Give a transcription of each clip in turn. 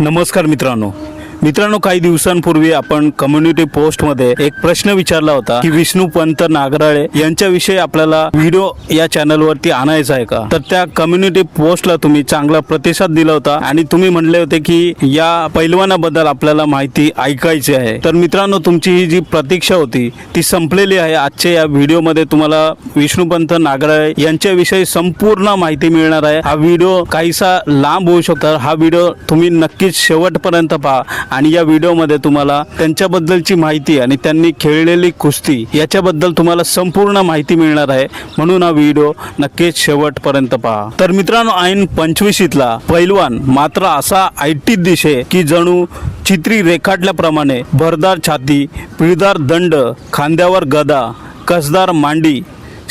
नमस्कार मित्रांनो. मित्रांनो काही दिवसांपूर्वी आपण कम्युनिटी पोस्टमध्ये एक प्रश्न विचारला होता की विष्णू पंत नागराळे यांच्याविषयी आपल्याला व्हिडिओ या चॅनलवरती आणायचा आहे का? तर त्या कम्युनिटी पोस्टला तुम्ही चांगला प्रतिसाद दिला होता आणि तुम्ही म्हणले होते की या पैलवानाबद्दल आपल्याला माहिती ऐकायची आहे. तर मित्रांनो तुमची ही जी प्रतीक्षा होती ती संपलेली आहे. आजच्या या व्हिडिओमध्ये तुम्हाला विष्णुपंत नागराळे यांच्याविषयी संपूर्ण माहिती मिळणार आहे. हा व्हिडिओ काहीसा लांब होऊ शकतो. हा व्हिडिओ तुम्ही नक्कीच शेवटपर्यंत पहा. आणि या व्हिडिओमध्ये तुम्हाला त्यांच्याबद्दलची माहिती आणि त्यांनी खेळलेली कुस्ती याच्याबद्दल तुम्हाला संपूर्ण माहिती मिळणार आहे. म्हणून हा व्हिडिओ नक्कीच शेवटपर्यंत पहा. तर मित्रांनो ऐन पंचवीशीतला पैलवान मात्र असा ऐटीत दिशे की जणू चित्री रेखाटल्याप्रमाणे भरदार छाती पिळदार दंड खांद्यावर गदा कसदार मांडी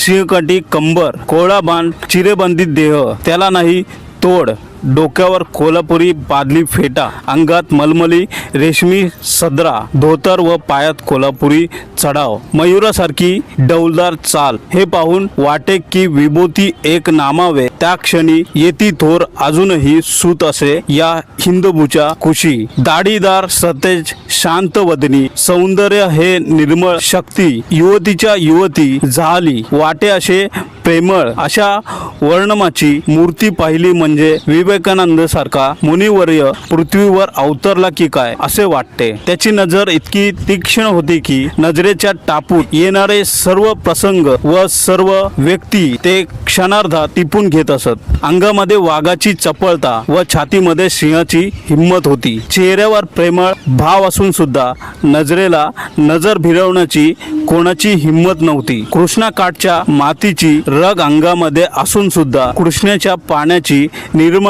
सिंहकटी कंबर कोळा बांध चिरेबंदी देह त्याला नाही तोड. डोक्यावर कोल्हापुरी बादली फेटा अंगात मलमली रेशमी सदरा धोतर व पायात कोल्हापुरी चढाव. मयुरासारखी डौलदार चाल. हे पाहून वाटे की विभूती एक नामावे. त्या क्षणी येती थोर अजूनही सूत असे या हिंदबूच्या खुशी दाढीदार सतेज शांत वदनी सौंदर्य हे निर्मळ शक्ती. युवतीच्या युवती झाली. वाटे असे प्रेमळ. अशा वर्णमाची मूर्ती पाहिली म्हणजे विवेकानंद सारखा मुनिवर्य पृथ्वीवर अवतरला की काय असे वाटते. त्याची नजर इतकी तीक्ष्ण होती की नजरेच्या टापूत येणारे सर्व प्रसंग व सर्व व्यक्ती ते क्षणार्धात टिपून घेत असत. अंगामध्ये वाघाची चपळता व छातीमध्ये सिंहाची हिंमत होती. चेहऱ्यावर प्रेमळ भाव असून सुद्धा नजरेला नजर भिरवण्याची कोणाची हिंमत नव्हती. कृष्णा काठच्या मातीची रग अंगामध्ये असून सुद्धा कृष्णाच्या पाण्याची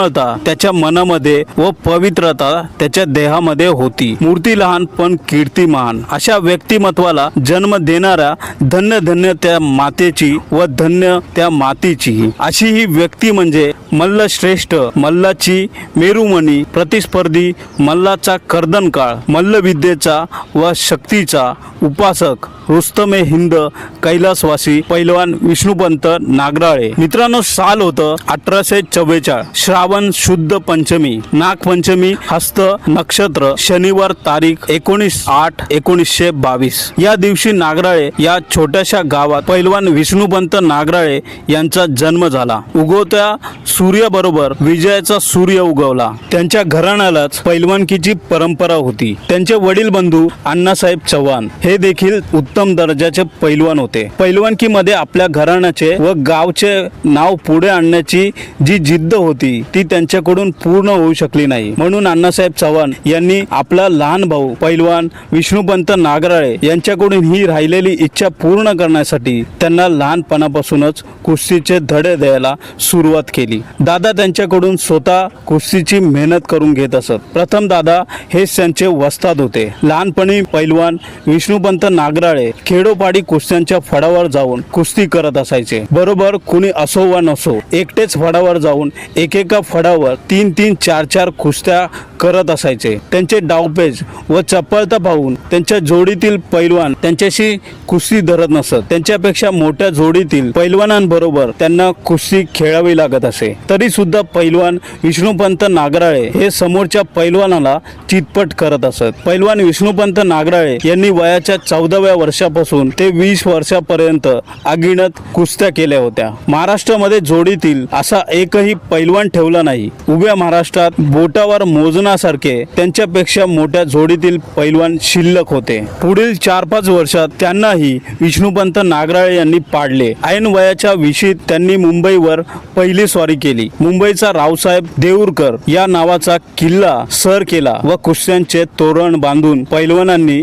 निर्मळता त्याच्या मनामध्ये व पवित्रता त्याच्या देहामध्ये होती. मूर्ती लहान पण कीर्तिमान. अशा व्यक्तिमत्वाला जन्म देणाऱ्या धन्य धन्य त्या मातेची व धन्य त्या मातीची. अशी ही व्यक्ती म्हणजे मल्ल श्रेष्ठ मल्लाची मेरुमणी प्रतिस्पर्धी मल्लाचा कर्दनकाळ मल्लविद्येचा व शक्तीचा उपासक रुस्तमे हिंद कैलासवासी पैलवान विष्णुपंत नागराळे. मित्रांनो साल होतं अठराशे चव्वेचाळीस श्रावण शुद्ध पंचमी नागपंचमी हस्त नक्षत्र शनिवार तारीख एकोणीस आठ एकोणीसशे बावीस. या दिवशी नागराळे या छोट्याशा गावात पैलवान विष्णुपंत नागराळे यांचा जन्म झाला. उगवत्या सूर्याबरोबर विजयाचा सूर्य उगवला. त्यांच्या घराण्यालाच पैलवानकीची परंपरा होती. त्यांचे वडील बंधू अण्णासाहेब चव्हाण. हे देखील उत्तम दर्जाचे पैलवान होते. पैलवानकीमध्ये आपल्या घराण्याचे व गावचे नाव पुढे आणण्याची जी जिद्द होती ती त्यांच्याकडून पूर्ण होऊ शकली नाही. म्हणून अण्णासाहेब चव्हाण यांनी आपला लहान भाऊ पैलवान विष्णुपंत नागराळे यांच्याकडून ही राहिलेली इच्छा पूर्ण करण्यासाठी त्यांना लहानपणापासूनच कुस्तीचे धडे द्यायला सुरुवात केली. दादा त्यांच्याकडून स्वतः कुस्तीची मेहनत करून घेत असत. प्रथम दादा हेच त्यांचे वस्ताद होते. लहानपणी पैलवान विष्णुपंत नागराळे खेडोपाडी कुस्त्यांच्या फडावर जाऊन कुस्ती करत असायचे. बरोबर कुणी असो वा नसो एकटेच फडावर जाऊन एकेका फडावर तीन तीन चार चार कुस्त्या करत असायचे. त्यांचे डावपेज व चपळता पाहून त्यांच्या जोडीतील पैलवान त्यांच्याशी कुस्ती धरत नसत. त्यांच्यापेक्षा मोठ्या जोडीतील पैलवानांबरोबर त्यांना कुस्ती खेळावी लागत असे. तरी सुद्धा पैलवान विष्णुपंत नागराळे हे समोरच्या पैलवानाला चितपट करत असत. पैलवान विष्णुपंत नागराळे यांनी वयाच्या चौदाव्या वर्षापासून ते वीस वर्षापर्यंत अगिणत कुस्त्या केल्या होत्या. महाराष्ट्रामध्ये जोडीतील असा एकही पैलवान ठेवला नाही. उभ्या महाराष्ट्रात बोटावर मोजण्यासारखे त्यांच्यापेक्षा मोठ्या जोडीतील पैलवान शिल्लक होते. पुढील चार पाच वर्षात त्यांनाही विष्णुपंत नागराळे यांनी पाडले. ऐन वयाच्या विशीत त्यांनी मुंबईवर पहिली स्वारी केली. मुंबईचा रावसाहेब देऊरकर या नावाचा किल्ला सर केला व कुस्त्यांचे तोरण बांधून पैलवानांनी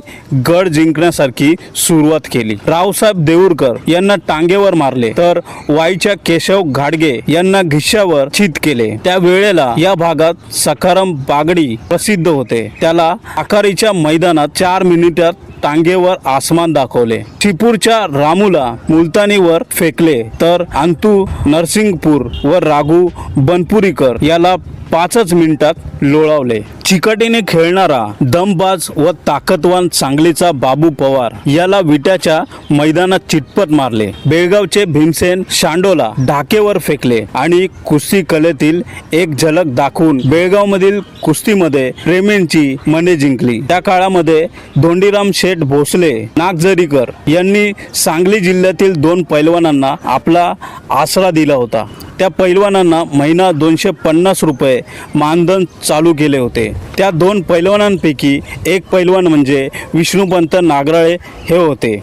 गड जिंकण्यासारखी सुरुवात केली. रावसाहेब देऊरकर यांना टांगेवर मारले तर वाईच्या केशव घाडगे यांना घिश्यावर चित केले. त्या वेळेला या भागात सखाराम बागडे प्रसिद्ध होते. त्याला आखारीच्या मैदानात चार मिनिटात टांगेवर आसमान दाखवले. चिपूरच्या रामूला मुलतानीवर फेकले. तर अंतू नरसिंगपूर व राघू बनपुरीकर याला पाचच मिनिटात लोळावले. चिकाटीने खेळणारा दमबाज व ताकदवान सांगलीचा बाबू पवार याला विट्याच्या मैदानात चिटपट मारले. बेळगावचे भीमसेन शांडोला ढाकेवर फेकले आणि कुस्ती कलेतील एक झलक दाखवून बेळगावमधील कुस्तीमध्ये प्रेमींची मने जिंकली. त्या काळामध्ये धोंडीराम शेठ भोसले नागझरीकर यांनी सांगली जिल्ह्यातील दोन पैलवानांना आपला आसरा दिला होता. त्या पैलवानांना महिना दोनशे पन्नास रुपये मानधन चालू केले होते. त्या दोन पैलवानांपैकी एक पैलवान म्हणजे विष्णुपंत नागराळे हे होते.